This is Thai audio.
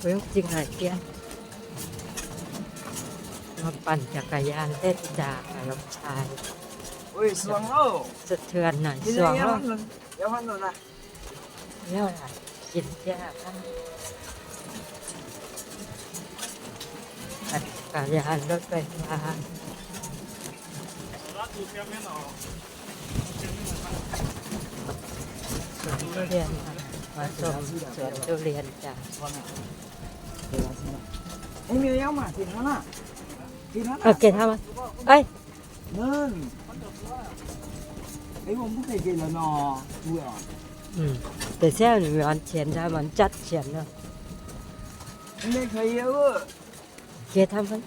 เวลจริงอะยเกี้ยมาปั่นจักรยานเล่นจากกับลูชายโอ้ยสวงโลสะเทือนหน่อยสวงโลเยวพันหนุนนเดี๋ยวหน่ยกินยากพันจักรยานรถไฟฟ้าเรียนมา มาชมสวนทุเรียนจ้ะไอ้มีเลี้ยงมากินแล้วล่ะกินแล้วเออกินแล้วเอ้ยนั่นไอ้ผมไม่เคยกินแล้วนอดูอ่ะอืมแต่แซ่บมัน เฉียนจ้ะมันจัดเฉียนเนาะไม่เคยเยอะเกทำมัน